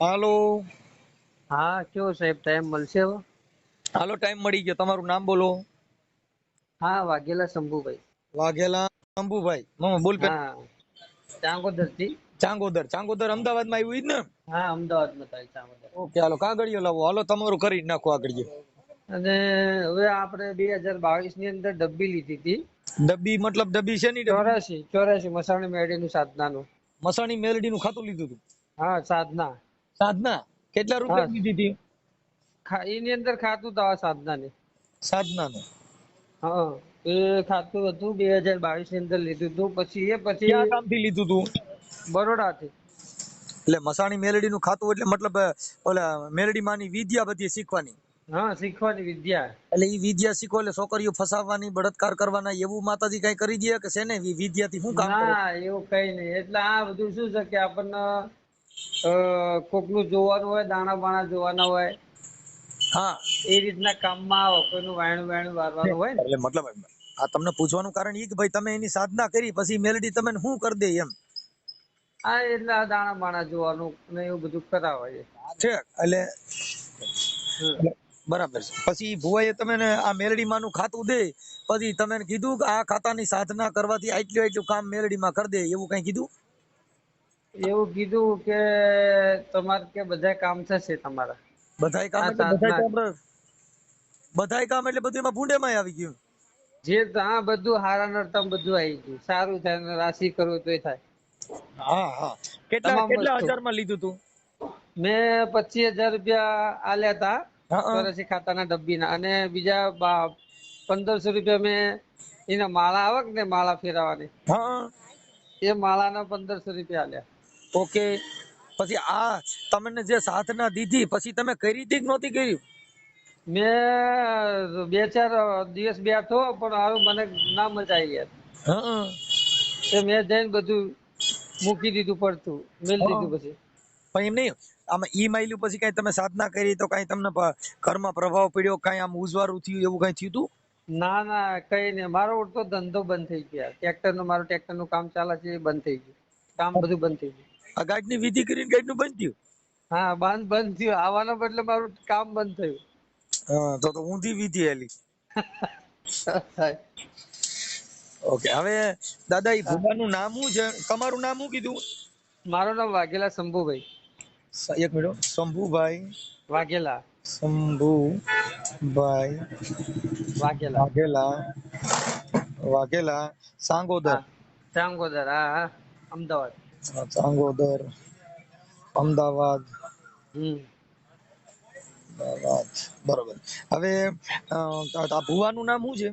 હાલો. હા કયો સાહેબ ટાઈમ મળશે હવે? હાલો ટાઈમ મળી ગયો. તમારું નામ બોલો. હા વાઘેલા શંભુભાઈ. વાઘેલા શંભુભાઈ. મામા બોલ પે હા ચાંગોદરથી. ચાંગોદર. ચાંગોદર અમદાવાદમાં આવ્યું જ ને? હા અમદાવાદમાં થાય ચાંગોદર. ઓકે હાલો કાગળિયો લાવો. હાલો તમારું કરી નાખો આગળિયો અને હવે આપણે બે હજાર બાવીસની અંદર ડબ્બી લીધી હતી. ડબ્બી મતલબ ડબ્બી છે ની? ચોરાશી ચોરાશી મસાણી સાધના નું મસાણી મેળડી નું ખાતું લીધું હતું? હા સાધના. સાધના? કેટલા રૂપિયા. લીધી હતી? એની અંદર ખાતું આ સાધનાને. સાધના નું હા એ ખાતું હતું બે હજાર બાવીસની અંદર લીધું હતું પછી એ પછી ક્યાં ગામથી લીધું હતું બરોડાથી. એટલે મસાણી મેલડી નું ખાતું એટલે મતલબ ઓલા મેલડી માની વિદ્યા બધી શીખવાની? હા શીખવાની વિદ્યા. એટલે એ વિદ્યા શીખો એટલે છોકરીઓ ફસાવવાની બળાત્કાર કરવાના એવું માતાજી કઈ કરી દે કે છે ને વિદ્યાથી શું કામ ના એવું કઈ નહીં. એટલે આ બધું શું છે કે આપણને કોકનું જોવાનું હોય દાણા બાણા જોવાના હોય હા. એ રીતના કામમાં આવો કોઈનું વાયણું વાયણું વારવાનું હોય એટલે મતલબ આ તમને પૂછવાનું કારણ એ કે ભાઈ તમે એની સાધના કરી પછી મેલડી તમે શું કરી દે એમ. હા એટલે આ દાણા બાણા જોવાનું ને એવું બધું કરાવે છે છે એટલે બરાબર છે. પછી ભુવાએ તમે આ મેલડી માનું ખાતું દે પછી તમે કીધું કે આ ખાતાની સાધના કરવાથી આટલું આટલું કામ મેલડીમાં કરી દે એવું કઈ કીધું? એવું કીધું કે તમારે કે બધા કામ થશે તમારા. બધાય કામ એટલે બધાય કામ બધા કામ એટલે બધું એમાં ભૂંડેમાં આવી ગયું. જે હા બધું હારા નરતમ બધું આવી ગયું. સારું થાય ને રાશિ કરવું તોય થાય. હા હા. કેટલા કેટલા. હજારમાં લીધું તું? મેં પચીસ હજાર રૂપિયા આલ્યા હતા કરન્સી ખાતાના ડબ્બીના. અને બીજા પંદરસો રૂપિયા મેં એના માળા આવક ને માળા ફેરવવાની? હા. એ માળાના પંદરસો રૂપિયા આલ્યા. ઓકે પછી આ તમને જે સાધના દીધી પછી તમે કરી હતી કે નહોતી કર્યું મેં બે ચાર દિવસ બેઠો પણ હારું મને ના મજા આવી ગયા હા. તે મેં જઈને બધું મૂકી દીધું પડતું મેલ દીધું પછી. પણ એમ નહીં આમાં ઈ માયલું પછી કઈ તમે સાધના કરી તો કઈ તમને ઘરમાં પ્રભાવ પડ્યો કઈ આમ ઉજવારું થયું એવું કઈ થયું તું? ના ના કઈ નહીં. મારો ઉડતો ધંધો બંધ થઈ ગયો. ટ્રેક્ટરનું મારું ટ્રેક્ટરનું કામ ચાલે છે એ બંધ થઈ ગયું. કામ બધું બંધ થઈ ગયું. આ ગાંઠની વિધિ કરીને ગાંઠનું બંધ થયું. હા બંધ બંધ થયું. આવવાના બદલે મારું કામ બંધ થયું. હા તો તો ઊંધી વિધિ હેલી ઓકે હવે દાદા એ ભૂમાનું નામ શું છે? તમારું નામ શું કીધું? મારું નામ વાઘેલા શંભુભાઈ. એક મિનિટ શંભુભાઈ. વાઘેલા. શંભુભાઈ. વાઘેલા. વાઘેલા. વાઘેલા. સાંગોદર. સાંગોદર હા હા. અમદાવાદ. ચાંગોદર અમદાવાદ. અમદાવાદ. બરોબર. હવે આ ભુવાનું નામ શું છે?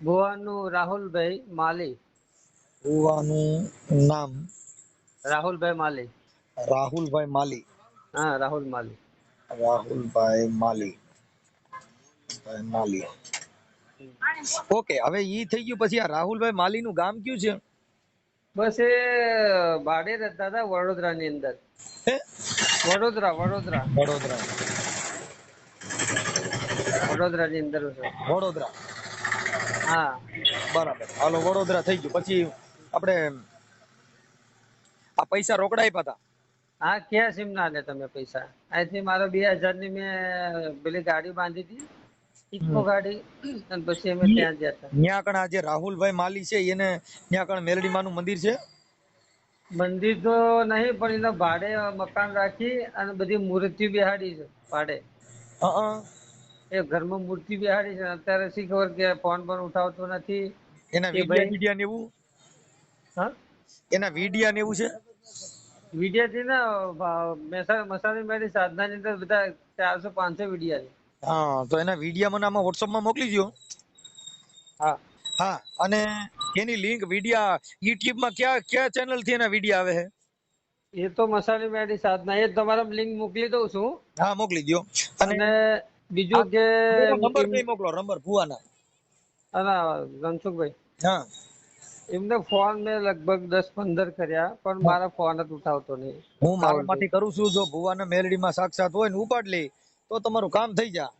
ભુવાનું રાહુલભાઈ માલી. ભુવાનું નામ? રાહુલભાઈ માલી. રાહુલભાઈ માલી. હા રાહુલ માલી. રાહુલભાઈ માલી. માલી. ઓકે હવે ઈ થઈ ગયું પછી આ રાહુલભાઈ માલી નું ગામ કયું છે? બસ એ ભાડે રહેતા હતા વડોદરા ની અંદર. વડોદરા વડોદરા વડોદરા. વડોદરા. ની અંદર વડોદરા. હા. બરાબર. હાલો વડોદરા થઈ ગયું. પછી આપણે આ પૈસા રોકડા આપ્યા હતા હા ક્યાં સીમ ના લે તમે પૈસા? અહીંથી મારો બે હજારની મેં પેલી ગાડી બાંધી હતી. ઇકો ગાડી અને પછી અમે ત્યાં ગયા હતા. ન્યા કણ આ રાહુલભાઈ માલી છે એને ન્યા કણ મેલડી મંદિર છે? મંદિર તો નહીં પણ એના ભાડે મકાન રાખી અને બધી મૂર્તિ બેહાડી છે ભાડે. એ ઘરમાં મૂર્તિ બેહાડી છે અત્યારે શી ખબર કે ફોન પણ ઉઠાવતો નથી. એના વિડિયા ને એવું? હા? એના વિડિયા ને એવું છે? વિડિયા થી ને મસા મસાલી મેળી સાધના ની અંદર બધા ચારસો પાંચસો વિડિયા છે. હા તો એના વિડિયા મને આમાં વોટ્સઅપમાં માં મોકલી દો હા. હા અને એની લિંક વિડિયા યુટ્યુબમાં માં ક્યાં ક્યાં ચેનલથી એના વિડિયા આવે છે? એ તો મસાલી મેડી સાધના એ તમારા લિંક મોકલી દઉં છું. હા મોકલી દો અને બીજું કે નંબર નહીં મોકલો નંબર ભુવાના. અના ધનસુખભાઈ હા. એમને ફોન મેં લગભગ દસ પંદર કર્યા પણ મારા ફોન જ ઉઠાવતો નહીં. હું મારામાંથી કરું છું જો ભુવાના મેલડીમાં સાક્ષાત હોય ને ઉપાડ લે. તો તમારું કામ થઈ જાય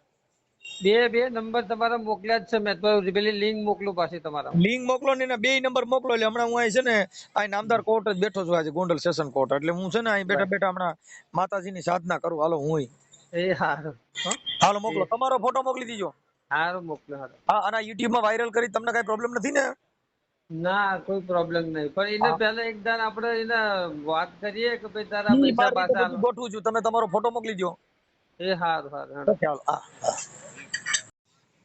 બે બે નંબર તમારા મોકલ્યા જ છે. મેં તો પેલી લિંક મોકલું પાછી તમારા લિંક મોકલો ને એના બે નંબર મોકલો. એટલે હમણાં હું અહીં છે ને અહીં નામદાર કોર્ટ જ બેઠો છું આજે ગોંડલ સેશન કોર્ટ. એટલે હું છે ને અહીં બેઠા બેઠા હમણાં માતાજીની સાધના કરું. હાલો હું એ હારું. હાલો મોકલો. તમારો ફોટો મોકલી દીજો. હારું મોકલો હારું. હા અને યુટ્યુબમાં વાયરલ કરી તમને કઈ પ્રોબ્લેમ નથી ને? ના કોઈ પ્રોબ્લેમ નહીં. પણ એને પહેલા એક દાન આપણે એને વાત કરીએ કે ભાઈ તારા પૈસા પાછા ગોઠવું છું. તમે તમારો ફોટો મોકલી દો એ હારું હારું. ચાલો હા હા.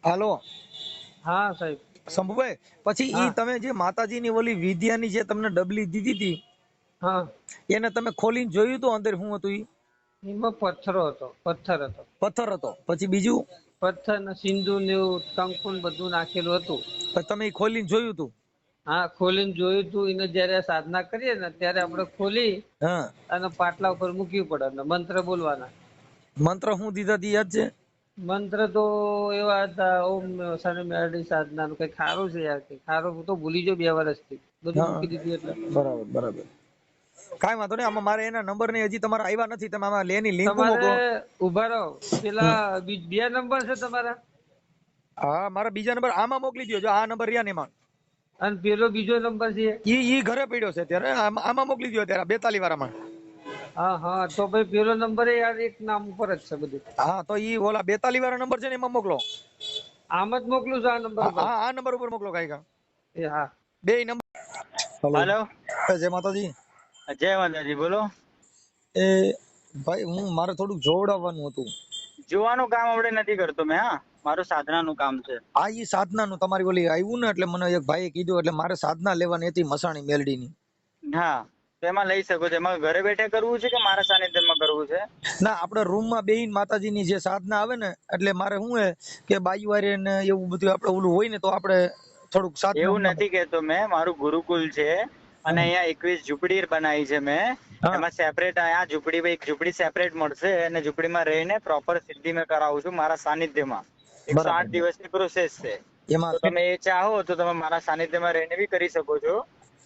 હાલો. હા સાહેબ. શંભુભાઈ પછી ઈ તમે જે માતાજીની ઓલી વિદ્યાની જે તમને ડબલી દીધી હતી હા. એને તમે ખોલીને જોયું તો અંદર શું હતું ઈ? એમાં પથ્થરો હતો પથ્થર હતો. પથ્થર હતો. પછી બીજું? પથ્થર ને સિંધુ ને એવું કંકુ ને બધું નાખેલું હતું. તમે ઈ ખોલીને જોયું હતું હા ખોલીને જોયું તું. એને જયારે સાધના કરીએ ને ત્યારે આપણે ખોલી હા. અને પાટલા ઉપર મૂકવી પડે મંત્ર બોલવાના. મંત્ર શું દીધા હતી યાદ છે? મંત્ર તો એવા હતા ઓમ શનિ મેરડી સાધના નું કઈ ખારું છે યાર કઈ ખારું હું તો ભૂલી જો બે વર્ષથી. બધું મૂકી દીધું એટલે. બરાબર બરાબર. કાંઈ વાંધો નહીં આમાં મારે એના નંબર ને હજી તમારા આવ્યા નથી તમે આમાં લેની લિંક મોકલો. ઊભા રહો. પેલા બે નંબર છે તમારા? હા મારા બીજા નંબર આમાં મોકલી દો જો આ નંબર રહ્યા ને એમાં. અને પેલો બીજો નંબર છે? ઈ ઈ ઘરે પડ્યો છે અત્યારે આમાં મોકલી દો અત્યારે બેતાલી વાળામાં હા હા તો ભાઈ પેલો નંબર યાર એક નામ ઉપર જ છે બધું. હા તો ઈ ઓલા બેતાલી વાળા નંબર છે ને એમાં મોકલો. આમ જ મોકલું છું આ નંબર હા ઉપર. હા, આ નંબર ઉપર મોકલો કાંઈ કા એ હા. બે નંબર હેલો. જય માતાજી. જય માતાજી બોલો. એ ભાઈ હું મારે થોડુંક જોવડાવવાનું હતું. જોવાનું કામ આપણે નથી કરતો મેં હા. મારું સાધનાનું કામ છે. આ ઈ સાધનાનું તમારી ઓલી આવ્યું ને એટલે મને એક ભાઈએ કીધું એટલે મારે સાધના લેવાની હતી મસાણી મેલડીની. હા. એમાં લઈ શકો છો. એમાં ઘરે બેઠે કરવું છે કે મારા સાનિધ્યમાં કરવું છે? ના આપણે રૂમમાં બેહીને માતાજીની જે સાધના આવે ને એટલે મારે શું હે કે બાજુ ને એવું બધું આપણે ઓલું હોય ને તો આપણે થોડુંક સાધના એવું નથી કહેતો મેં. મારું ગુરુકુલ છે અને અહીંયા એકવીસ ઝૂંપડી બનાવી છે મેં. એમાં સેપરેટ આ ઝૂંપડી એક ઝૂંપડી સેપરેટ મળશે અને ઝૂંપડીમાં રહીને પ્રોપર સિદ્ધિ મેં કરાવું છું મારા સાનિધ્યમાં. એકસો. આઠ દિવસની પ્રોસેસ છે. એમાં તમે એ ચાહો તો તમે મારા સાનિધ્યમાં રહીને બી કરી શકો છો.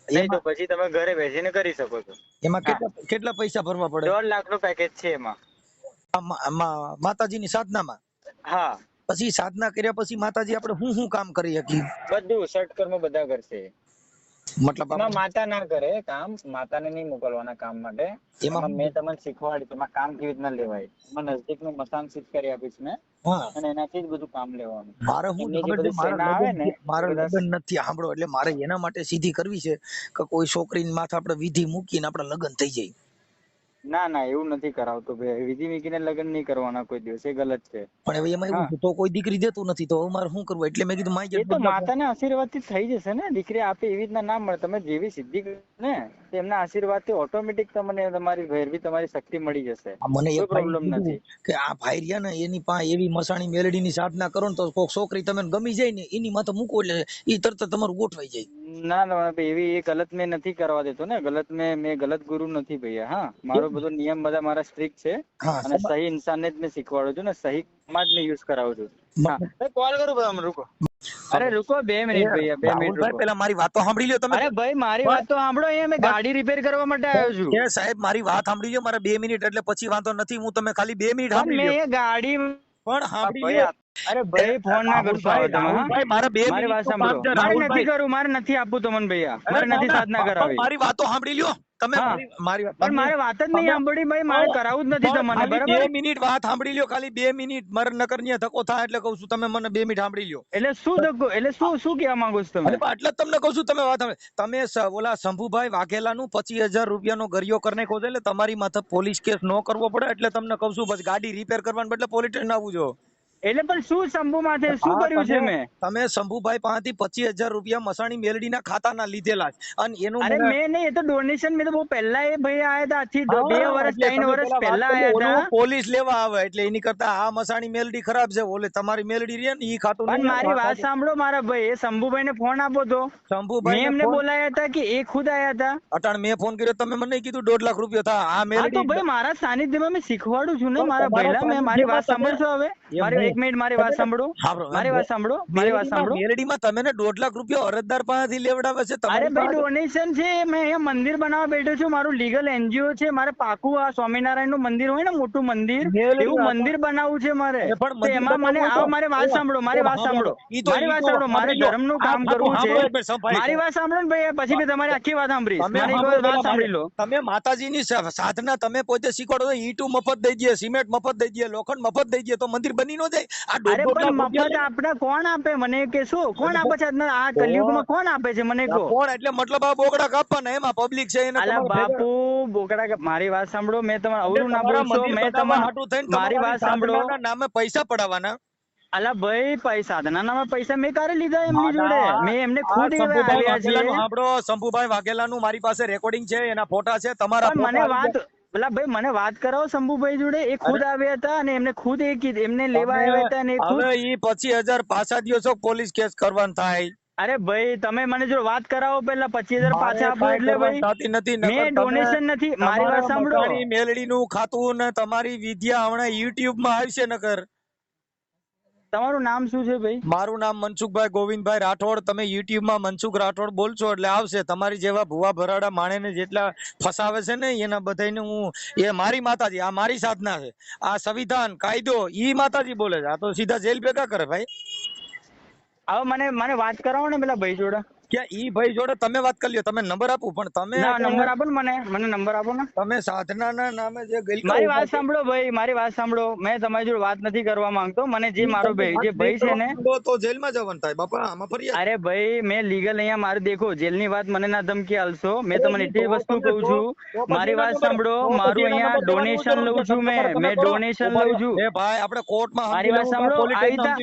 નહીં તો પછી તમે ઘરે બેસીને કરી શકો છો. એમાં કેટલા કેટલા પૈસા ભરવા પડે? દોઢ લાખનું પેકેજ છે એમાં. માતાજીની સાધનામાં? હા. પછી સાધના કર્યા પછી માતાજી આપણે શું શું કામ કરી શકીએ? બધું ષટકર્મ બધા કરશે. મતલબ માતા ના કરે કામ માતાને નહીં મોકલવાના કામ માટે. એમાં મેં તમને શીખવાડ્યું એમાં કામ કેવી રીતના લેવાય. એમાં નજદીકનું મસાન સિદ્ધ કરી આપીશ મેં. અને એનાથી જ બધું કામ લેવાનું. મારે હું મારા લગ્ન ને, મારા લગ્ન નથી સાંભળો એટલે મારે એના માટે સીધી કરવી છે કે કોઈ છોકરીની માથે આપણે વિધિ મૂકીને આપણે લગ્ન થઈ જાય. ના ના એવું નથી કરાવતો ભાઈ. વિધિ મૂકીને લગ્ન નહીં કરવાના કોઈ દિવસ એ ગલત છે. પણ હવે એમાં એવું તો કોઈ દીકરી દેતું નથી તો હવે મારે શું કરવું? એટલે મેં કીધું માય એ તો માતાના આશીર્વાદથી થઈ જશે ને દીકરી આપે એવી રીતના ના મળે. તમે જેવી સિદ્ધિ ને તેમના એમના આશીર્વાદથી ઓટોમેટિક તમને તમારી ભૈરવી તમારી શક્તિ મળી જશે. મને એ કીધું નથી. કે આ ભાઈ ને એની પાસે એવી મસાણી મેલડીની સાધના કરો ને તો કોક છોકરી તમને ગમી જાય ને એની માથે મૂકો એટલે એ તરત તમારું ગોઠવાઈ જાય. ના ના એવી એ ગલત મેં નથી કરવા દેતો ને ગલત મેં મેં ગલત ગુરુ નથી ભૈયા હા. મારો બધો નિયમ બધા મારા સ્ટ્રિક્ટ છે. અને સહી ઇન્સાનને જ મેં શીખવાડું છું ને સહી સમાજ ને યુઝ કરાવું છું. હા. કોલ કરું બધા રૂકો. અરે રૂકો બે મિનિટ ભૈયા બે મિનિટ ભાઈ પેલા મારી વાતો સાંભળી લ્યો તમે. અરે ભાઈ મારી વાત તો સાંભળો અહીંયા મેં ગાડી રિપેર કરવા માટે આવ્યો છું. કે સાહેબ મારી વાત સાંભળી લ્યો મારે બે મિનિટ એટલે પછી વાંધો નથી હું તમે ખાલી બે મિનિટ સાંભળી લ્યો. એ ગાડી પણ સાંભળી લ્યો. અરે ભાઈ ફોન ના કરશો હવે તમે હા? મારે બે મારી વાત સાંભળો મારે નથી કરું મારે નથી આપવું તમને ભૈયા. મારે નથી સાધના કરાવી મારી વાતો સાંભળી લ્યો. તમે મારી- પણ મારે વાત જ નહીં સાંભળી ભાઈ મારે કરાવું જ નથી તમને બરાબર? બે મિનિટ વાત સાંભળી લ્યો ખાલી બે મિનિટ. મારે નકરની ધક્કો થાય એટલે કહું છું તમે મને બે મિનિટ સાંભળી લ્યો. એટલે શું ધક્કો એટલે શું શું કહેવા માંગો છો તમે? એટલે તમને કહું છું તમે વાત સાંભળો. તમે ઓલા શંભુભાઈ વાઘેલાનું પચીસ હજાર રૂપિયાનો ગરિયો કરી નાખ્યો એટલે તમારી માથે પોલીસ કેસ નો કરવો પડે એટલે તમને કહું છું બસ ગાડી રિપેર કરવાનું બદલે પોલીસ સ્ટેશન આવવું જો. એટલે પણ શું શંભુ માથે શું કર્યું છે મેં? તમે શંભુભાઈ પાસેથી પચીસ હજાર રૂપિયા મસાણી મેલડીના ખાતાના લીધેલા અને એનું અરે મેં નહીં એ તો ડોનેશન મેં તો બહુ પહેલા એ ભાઈ આયા હતા. આથી બે વર્ષ ત્રણ વર્ષ પહેલા આયા હતા. પોલીસ લેવા આવે એટલે એની કરતા આ મસાણી મેલડી ખરાબ છે. ઓલે તમારી મેલડી રહે ને એ ખાતું પણ મારી વાત સાંભળો મારા ભાઈ એ શંભુભાઈ ને ફોન આપો તો. મેં શંભુભાઈ એમને બોલાયા હતા કે એ ખુદ આયા હતા. અટાણ મેં ફોન કર્યો તમે મને કીધું દોઢ લાખ રૂપિયા થા. આ મેલડી તો ભાઈ મારા સાનિધ્યમાં મેં શીખવાડું છું ને મારા પહેલા મેં મારી વાત સાંભળશો હવે? મારી એક મિનિટ મારી વાત સાંભળો. સાંભળો. મારી વાત સાંભળો મારી વાત સાંભળો. મેલડીમાં તમે ને દોઢ લાખ રૂપિયા અરજદાર પાસેથી લેવડાવે છે અરે ભાઈ ડોનેશન છે મેં અહીંયા મંદિર બનાવવા બેઠો છું મારું લીગલ એનજીઓ છે મારે પાકું આ સ્વામિનારાયણનું મંદિર હોય ને મોટું મંદિર એવું મંદિર બનાવવું છે મારે. એમાં મને આવો તો- વાત સાંભળો મારી વાત સાંભળો. મારી વાત સાંભળો મારે ધર્મનું ધર્મનું કામ કરવું છે. સાંભળો સંભાળી મારી વાત સાંભળો ને ભાઈ પછી તમારી આખી વાત સાંભળીશ. તમે મારી વાત સાંભળી લો. તમે માતાજીની સાધના તમે પોતે શીખવાડો તો ઈંટું મફત દઈ દઈએ સિમેન્ટ મફત દઈ દઈએ લોખંડ મફત દઈ દઈએ તો મંદિર બની ન જાય. આ અરે પણ મફત આપણે કોણ આપે? મને કે શું? કોણ આપે છે? આ કલયુગમાં કોણ આપે છે? મને કહો. કોણ? એટલે મતલબ આ બોકડા કાપવાના એમાં પબ્લિક છે એને અલા બાપુ બોકડા મારી વાત સાંભળો મેં તમારે અવરું ના બોલશો મેં તમારે હાટુ થઈને મારી વાત સાંભળો. નામે પૈસા પડાવવાના. અલા ભાઈ પૈસા સાધનાના પૈસા મેં કારે લીધા એમની જોડે. મેં એમને ખુદ આવ્યા છે. વાઘેલાનું સાંભળો શંભુભાઈ વાઘેલાનું મારી પાસે રેકોર્ડિંગ છે એના ફોટા છે તમારા પણ મને વાત પેલા ભાઈ મને વાત કરાવો શંભુભાઈ જોડે. એ ખુદ આવ્યા હતા અને એમને ખુદ એ કીધું એમને લેવા આવ્યા હતા અને હવે ઈ પચીસ હજાર પાછા દિવસો પોલીસ કેસ કરવાનું થાય. અરે ભાઈ તમે મને જો વાત કરાવો પેલા પચીસ હજાર પાછા આપો એટલે ભાઈ. નથી મેં ડોનેશન નથી મારી વાત સાંભળો. મેલડી નું ખાતું ને તમારી વિદ્યા હમણાં યુટ્યુબમાં આવશે નકર. તમારું નામ શું છે ભાઈ? મારું નામ મનસુખભાઈ ગોવિંદભાઈ રાઠોડ. તમે યુટ્યુબમાં મનસુખ રાઠોડ બોલશો એટલે આવશે. તમારી જેવા ભુવા ભરાડા માણેને જેટલા ફસાવે છે ને એના બધાને હું એ મારી માતાજી આ મારી સાધના છે. આ સંવિધાન કાયદો ઈ માતાજી બોલે છે. આ તો સીધા જેલ ભેગા કરે ભાઈ. હવે મને મને વાત કરાવો ને પેલા ભાઈ જોડે કે ઈ ભાઈ જોડે તમે વાત કરી લ્યો તમે નંબર આપો પણ તમે નંબર આપો ને મને મને નંબર આપો ને. તમે સાધનાના નામે જે ગઈ મારી વાત સાંભળો ભાઈ મારી વાત સાંભળો. મેં તમારી જોડે વાત નથી કરવા માંગતો. મને જે મારો ભાઈ જે ભાઈ છે ને તો- જેલમાં જવાનું થાય બાપા આમાં ફરી અરે ભાઈ મેં લીગલ અહીંયા મારે દેખો જેલની વાત મને ના ધમકી આલશો મેં તમને એટલી વસ્તુ કહું છું મારી વાત સાંભળો મારું અહીંયા ડોનેશન લઉં છું મેં મેં ડોનેશન લઉં છું. એ ભાઈ આપણે કોર્ટમાં મારી વાત સાંભળો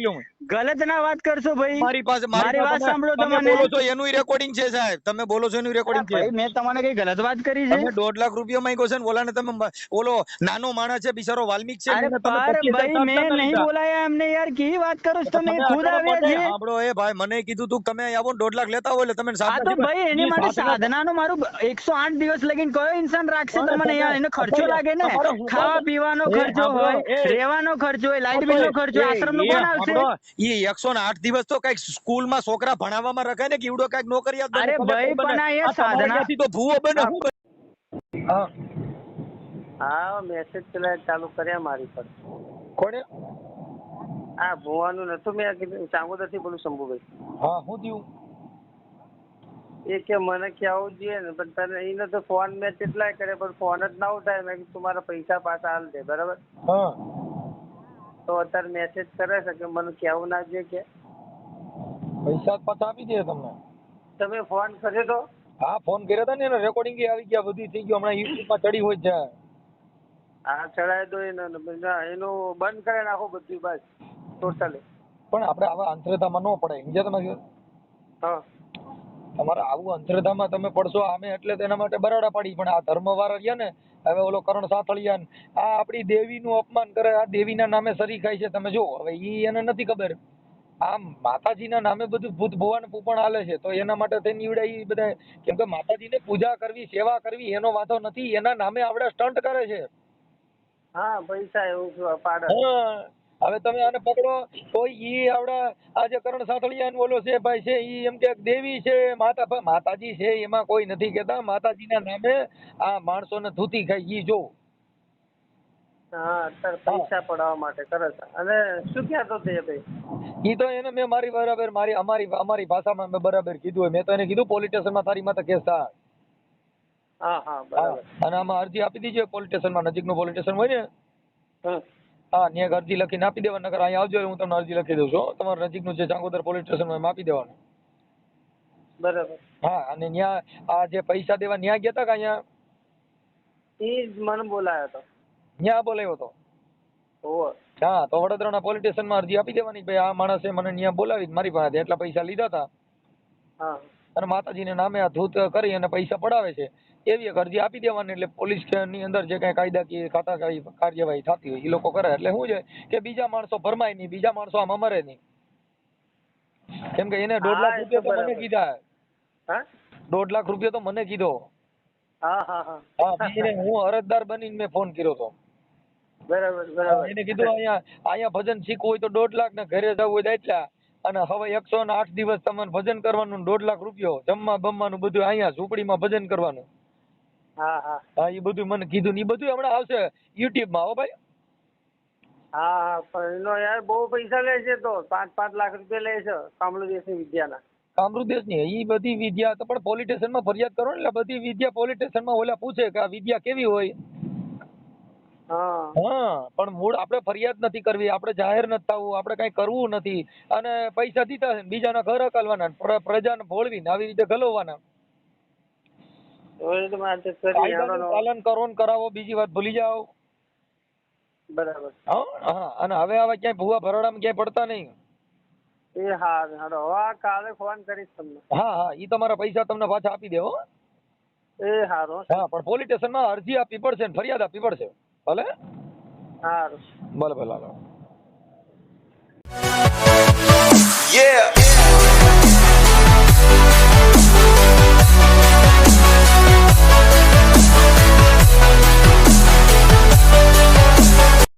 લઉં. ગલત ના વાત કરશો ભાઈ. મારી પાસે મારી વાત સાંભળો તમે બોલો છો એનું રેકોર્ડિંગ છે સાહેબ. તમે બોલો છો એનું રેકોર્ડિંગ છે. મેં તમને કઈ ગલત વાત કરી છે? તમે દોઢ લાખ રૂપિયા માંગ્યો છે ને ઓલાને તમે ઓલો નાનો માણસ છે બિચારો વાલ્મીક છે અરે એને તમે પર 25,000 ભાઈ મેં નહીં બોલાયા એમને યાર. કી વાત કરો છો તમે? ખુદ આવ્યા છે સાંભળો એ ભાઈ મને કીધું તું તમે આવો ને દોઢ લાખ લેતા હોય એટલે તમે આ તો ભાઈ એની માટે સાધનાનો મારું એકસો આઠ દિવસ લગીને કયો ઇન્સાન રાખશે તમને યાર? એનો ખર્ચો લાગે ને? ખાવા પીવાનો ખર્ચો હોય રહેવાનો ખર્ચો હોય લાઇટ બિલ નો ખર્ચો આશ્રમ નો કોણ આવશે? સાંભળો, એકસો ને આઠ દિવસ તો કંઈક સ્કૂલમાં છોકરા ભણાવવામાં રખાય ને કે કંઈક નોકરી અરે ભાઈ, પણ એ સાધના- તો ભૂવો બને હા. હા મેસેજ પેલા ચાલુ કર્યા મારી પર. કોને આ ભુવાનું નતું મેં કીધું ચાંગોદરથી બોલું શંભુભાઈ. હા હું થયું? એ કે મને કે આવું જોઈએ ને પણ તને એને તો ફોન મેં કેટલાય કરે પણ ફોન જ ના ઉઠાય મેં કીધું તું મારા પૈસા પાછા હાલ દે બરાબર? હા. તો અત્યારે મેસેજ કરે છે કે મને કહેવું ના જોઈએ કે પૈસા પાછા આપી દે તમને. તમે ફોન કર્યો તો? હા ફોન કર્યો હતો ને એનો રેકોર્ડિંગ આવી ગયા બધી થઈ ગયું હમણાં યુટ્યુબમાં ચડી હોય છે. હા ચડાય દો એને એનું બંધ કરી નાખો બધું બસ ટોટલી પણ આપણે આવા અંતરતામાં ન પડાય સમજ્યા તમે? હા. તમારે આવું અંતરધામાં તમે પડશો આમે એટલે તેના માટે બરાડા પાડી પણ આ ધર્મ વાળા રહ્યા ને હવે ઓલો કરણ સાથળિયાન આ આપણી દેવીનું અપમાન કરે આ દેવીના નામે સરી ખાય છે. તમે જો હવે ઈ એને નથી ખબર. આમ માતાજીના નામે બધું ભૂત ભુવાન પૂપણ હાલે છે તો એના માટે થઈને ઈવડે ઈ બધા કેમ કે માતાજીને પૂજા કરવી સેવા કરવી એનો વાંધો નથી. એના નામે આપણે સ્ટન્ટ કરે છે. હા પૈસા એવું પાડે. હા. હવે તમે આને પકડો તો ઈ આવડા આ જે કરણ સાતળિયા ને ઓલો છે ભાઈ છે ઈ એમ કે દેવી છે માતા માતાજી છે એમાં કોઈ નથી કેતા. માતાજીના નામે આ માણસોને ધૂતી ખાઈ ઈ જો. હા અત્યારે પૈસા પડાવવા માટે કરે છે. અને શું કહેતો તે ભાઈ? ઈ તો એને મેં મારી બરાબર મારી અમારી અમારી ભાષામાં મેં બરાબર કીધું હોય. મેં તો એને કીધું પોલીસ સ્ટેશનમાં તારી માથે કેસ થાય. હા હા. બરાબર. અને આમાં અરજી આપી દીધી પોલીસ સ્ટેશનમાં નજીકનું પોલીસ સ્ટેશન હોય ને. હા ત્યાં એક અરજી લખીને આપી દેવા નકર અહીંયા આવજો હું તમને અરજી લખી દઉં છું તમારું નજીકનું જે ચાંગોદર પોલીસ સ્ટેશનમાં એમ આપી દેવાનું. બરાબર. હા અને ત્યાં આ જે પૈસા દેવા ત્યાં ગયા હતા કે અહીંયા? એ જ મને બોલાયો હતો ન્યા બોલાયો હતો ઓહો હા તો વડોદરાના પોલીસ સ્ટેશનમાં અરજી આપી દેવાની ભાઈ આ માણસે મને ત્યાં બોલાવી મારી પાસે એટલા પૈસા લીધા હતા હા. અને માતાજીને નામે આ ધૂત કરી અને પૈસા પડાવે છે. એવી એક અરજી આપી દેવાની એટલે પોલીસની અંદર જે કઈ કાયદાકીય ખાતા કાર્યવાહી થતી હોય એ લોકો કરે. એટલે શું છે કે બીજા માણસો ભરમાય નહીં બીજા માણસો આમાં મરે નહીં. કેમ કે એને દોઢ લાખ તો રૂપિયા તો મને કીધા. દોઢ લાખ રૂપિયા તો મને કીધો. હા હા અરજદાર બનીને મેં ફોન કર્યો હતો બરાબર બરાબર. એને કીધું અહીંયા અહીંયા ભજન શીખવું હોય તો દોઢ લાખ ને ઘરે જવું હોય તો એટલા. અને હવે એકસો ને આઠ દિવસ તમારે ભજન કરવાનું દોઢ લાખ રૂપિયો જમવા બમવાનું બધું અહીંયા ઝૂંપડીમાં ભજન કરવાનું. હા હા. હા એ બધું મને કીધું ને એ બધું હમણાં આવશે યુટ્યુબમાં હો ભાઈ. હા પણ એનો યાર બહુ પૈસા લે છે તો પાંચ પાંચ લાખ રૂપિયા લે છે કામલુ દેશની વિદ્યાના. કામરૂદેશની એ બધી વિદ્યા તો પણ પોલીસ સ્ટેશનમાં ફરિયાદ કરો ને એટલે બધી વિદ્યા પોલીસ સ્ટેશનમાં ઓલા પૂછે કે આ વિદ્યા કેવી હોય. હા. હા પણ મૂળ આપણે ફરિયાદ નથી કરવી આપણે જાહેર નથી થવું આપણે કઈ કરવું નથી. અને પૈસા દીધા છે બીજાના ઘર હકાલવાના પ્રજાને ભોળવીને આવી રીતે ગલોવાના હવે તો મારે તો કરી કાયદાનું હેડો પાલન કરો ને કરાવો બીજી વાત ભૂલી જાઓ. બરાબર. હા હા અને હવે હવે ક્યાંય ભૂવા ભરડામાં ક્યાંય પડતા નહીં. એ હા હેડો હવે કાલે ફોન કરીશ તમને. હા હા ઈ તમારા પૈસા તમને પાછા આપી દેવો એ હારું. હા પણ પોલીસ સ્ટેશનમાં અરજી આપવી પડશે ને ફરિયાદ આપવી પડશે. ભલે? હારું. ભલે ભલે હાલો. Yeah.